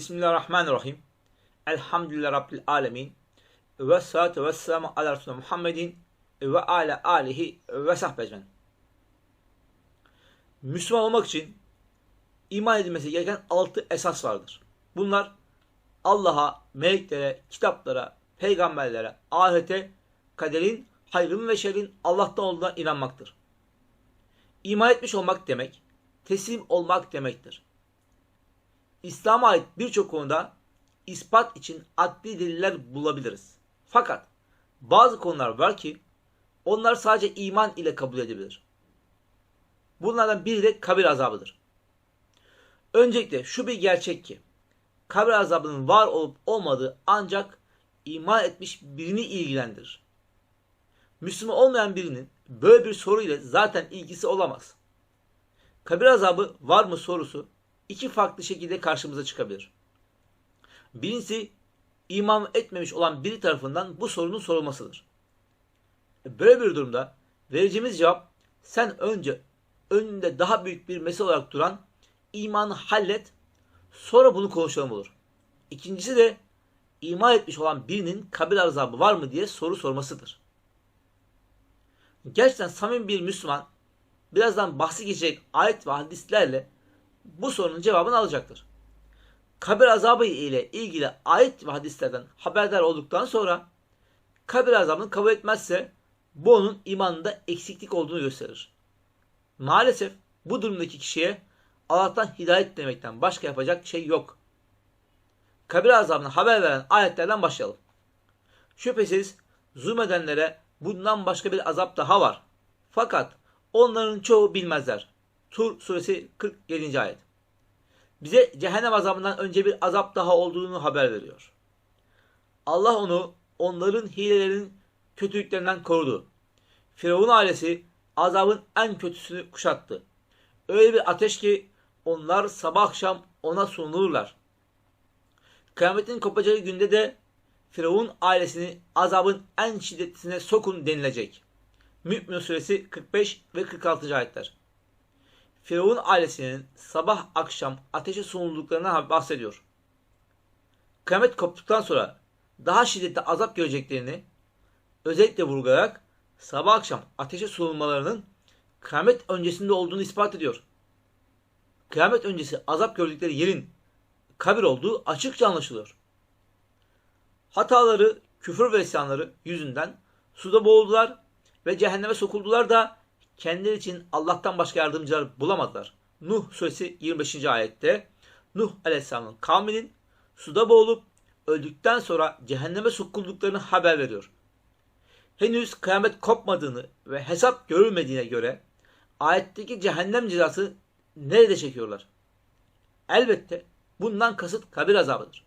Bismillahirrahmanirrahim. Elhamdülillah Rabbil alemin. Ve salatu ve selamu ala Resulü Muhammedin ve ala alihi ve sahbe ecmen. Müslüman olmak için iman edilmesi gereken altı esas vardır. Bunlar Allah'a, meleklere, kitaplara, peygamberlere, ahirete, kaderin, hayrın ve şerrin Allah'tan olduğuna inanmaktır. İman etmiş olmak demek, teslim olmak demektir. İslam'a ait birçok konuda ispat için adli deliller bulabiliriz. Fakat bazı konular var ki onlar sadece iman ile kabul edilebilir. Bunlardan biri de kabir azabıdır. Öncelikle şu bir gerçek ki kabir azabının var olup olmadığı ancak iman etmiş birini ilgilendirir. Müslüman olmayan birinin böyle bir soru ile zaten ilgisi olamaz. Kabir azabı var mı sorusu iki farklı şekilde karşımıza çıkabilir. Birincisi iman etmemiş olan biri tarafından bu sorunun sorulmasıdır. Böyle bir durumda vereceğimiz cevap sen önce önünde daha büyük bir mesele olarak duran imanı hallet sonra bunu konuşalım olur. İkincisi de iman etmiş olan birinin kabir azabı var mı diye soru sormasıdır. Gerçekten samimi bir Müslüman birazdan bahsi geçecek ayet ve hadislerle bu sorunun cevabını alacaktır. Kabir azabı ile ilgili ayet ve hadislerden haberdar olduktan sonra kabir azabını kabul etmezse bu onun imanında eksiklik olduğunu gösterir. Maalesef bu durumdaki kişiye Allah'tan hidayet demekten başka yapacak şey yok. Kabir azabını haber veren ayetlerden başlayalım. Şüphesiz zulmedenlere bundan başka bir azap daha var. Fakat onların çoğu bilmezler. Tur suresi 47. ayet. Bize cehennem azabından önce bir azap daha olduğunu haber veriyor. Allah onu onların hilelerinin kötülüklerinden korudu. Firavun ailesi azabın en kötüsünü kuşattı. Öyle bir ateş ki onlar sabah akşam ona sunulurlar. Kıyametin kopacağı günde de Firavun ailesini azabın en şiddetlisine sokun denilecek. Mü'min suresi 45 ve 46. ayetler. Firavun ailesinin sabah akşam ateşe sunulduklarından bahsediyor. Kıyamet koptuktan sonra daha şiddetli azap göreceklerini özellikle vurgulayarak sabah akşam ateşe sunulmalarının kıyamet öncesinde olduğunu ispat ediyor. Kıyamet öncesi azap gördükleri yerin kabir olduğu açıkça anlaşılıyor. Hataları, küfür ve isyanları yüzünden suda boğuldular ve cehenneme sokuldular da kendileri için Allah'tan başka yardımcılar bulamadılar. Nuh suresi 25. ayette Nuh aleyhisselamın kavminin suda boğulup öldükten sonra cehenneme sokulduklarını haber veriyor. Henüz kıyamet kopmadığını ve hesap görülmediğine göre ayetteki cehennem cezası nerede çekiyorlar? Elbette bundan kasıt kabir azabıdır.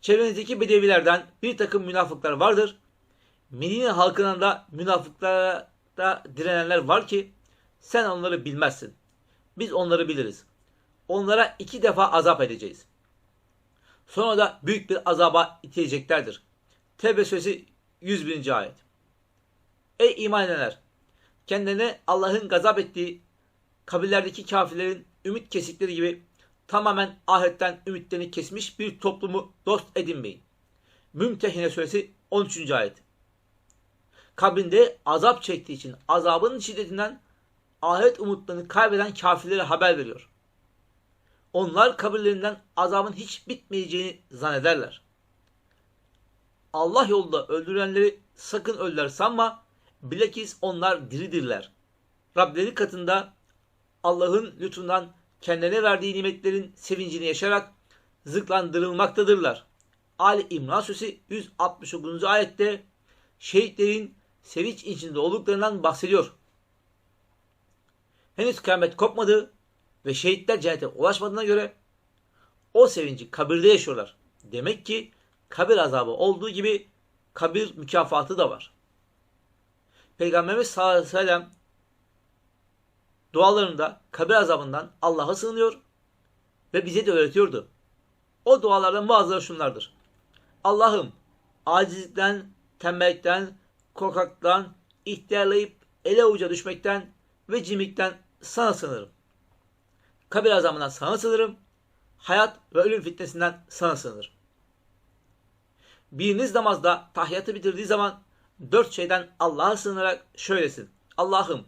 Çevrenizdeki bedevilerden bir takım münafıklar vardır. Medine halkının da münafıklara da direnenler var ki sen onları bilmezsin. Biz onları biliriz. Onlara iki defa azap edeceğiz. Sonra da büyük bir azaba itileceklerdir. Tevbe suresi 101. ayet. Ey iman edenler! Kendine Allah'ın gazap ettiği kabirlerdeki kafirlerin ümit kesikleri gibi tamamen ahiretten ümitlerini kesmiş bir toplumu dost edinmeyin. Mümtehine suresi 13. ayet. Kabrinde azap çektiği için azabının şiddetinden ahiret umutlarını kaybeden kafirlere haber veriyor. Onlar kabirlerinden azabın hiç bitmeyeceğini zannederler. Allah yolunda öldürenleri sakın öldüler sanma. Bilakis onlar diridirler. Rableri katında Allah'ın lütfundan kendilerine verdiği nimetlerin sevincini yaşarak zıklandırılmaktadırlar. Ali İmran Suresi 169. ayette şehitlerin sevinç içinde olduklarından bahsediyor. Henüz kıyamet kopmadı ve şehitler cennete ulaşmadığına göre o sevinci kabirde yaşıyorlar. Demek ki kabir azabı olduğu gibi kabir mükafatı da var. Peygamberimiz sallallahu aleyhi ve sellem dualarında kabir azabından Allah'a sığınıyor ve bize de öğretiyordu. O dualardan bazıları şunlardır. Allah'ım acizlikten, tembellikten, korkaktan, ihtiyarlayıp ele uca düşmekten ve cimrikten sana sığınırım. Kabir azabından sana sığınırım. hayat ve ölüm fitnesinden sana sığınırım. Biriniz namazda tahiyyatı bitirdiği zaman dört şeyden Allah'a sığınarak şöylesin. Allah'ım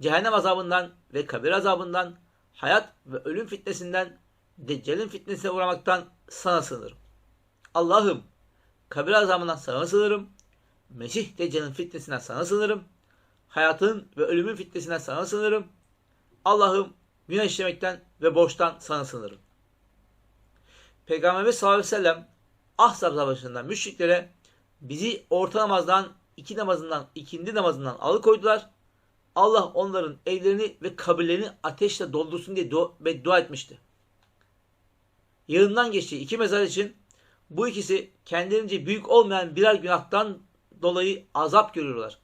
cehennem azabından ve kabir azabından, hayat ve ölüm fitnesinden, Deccal'in fitnesine uğramaktan sana sığınırım. Allah'ım kabir azabından sana sığınırım. Mesih Deccal'in fitnesinden sana sığınırım. Hayatın ve ölümün fitnesinden sana sığınırım. Allah'ım günah işlemekten ve borçtan sana sığınırım. Peygamberimiz sallallahu aleyhi ve sellem Ahzab savaşında müşriklere bizi orta namazdan, iki namazından, ikindi namazından alıkoydular. Allah onların evlerini ve kabirlerini ateşle doldursun diye dua, beddua etmişti. Yanından geçtiği iki mezar için bu ikisi kendilerince büyük olmayan birer günahtan dolayı azap görüyorlar.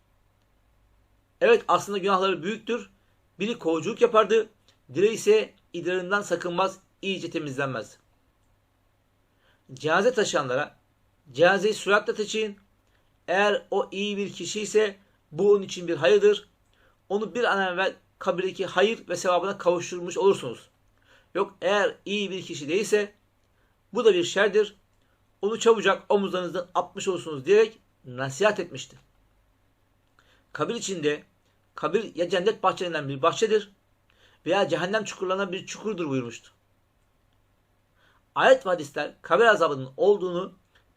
Evet aslında günahları büyüktür. Biri kovuculuk yapardı. Diğeri ise idrarından sakınmaz, iyice temizlenmez. Cenaze taşıyanlara cenazeyi süratle taşıyın. Eğer o iyi bir kişi ise bu onun için bir hayırdır. Onu bir an evvel kabirdeki hayır ve sevabına kavuşturmuş olursunuz. Yok eğer iyi bir kişi değilse bu da bir şerdir. Onu çabucak omuzlarınızdan atmış olursunuz diyerek nasihat etmişti. Kabir içinde kabir ya cennet bahçelerinden bir bahçedir veya cehennem çukurlarından bir çukurdur buyurmuştu. Ayet ve hadisler kabir azabının olduğunu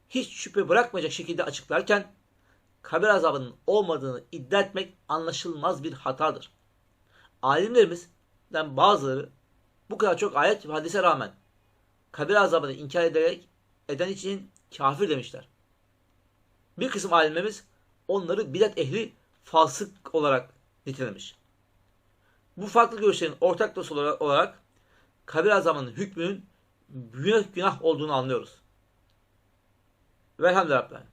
hiç şüphe bırakmayacak şekilde açıklarken kabir azabının olmadığını iddia etmek anlaşılmaz bir hatadır. Alimlerimizden bazıları bu kadar çok ayet ve hadise rağmen kabir azabını inkar ederek eden için kafir demişler. Bir kısım alimlerimiz onları bidat ehli fasık olarak nitelemiş. Bu farklı görüşlerin ortak dostu olarak, olarak kabir azabının hükmünün büyük günah olduğunu anlıyoruz. Velhamdülillah.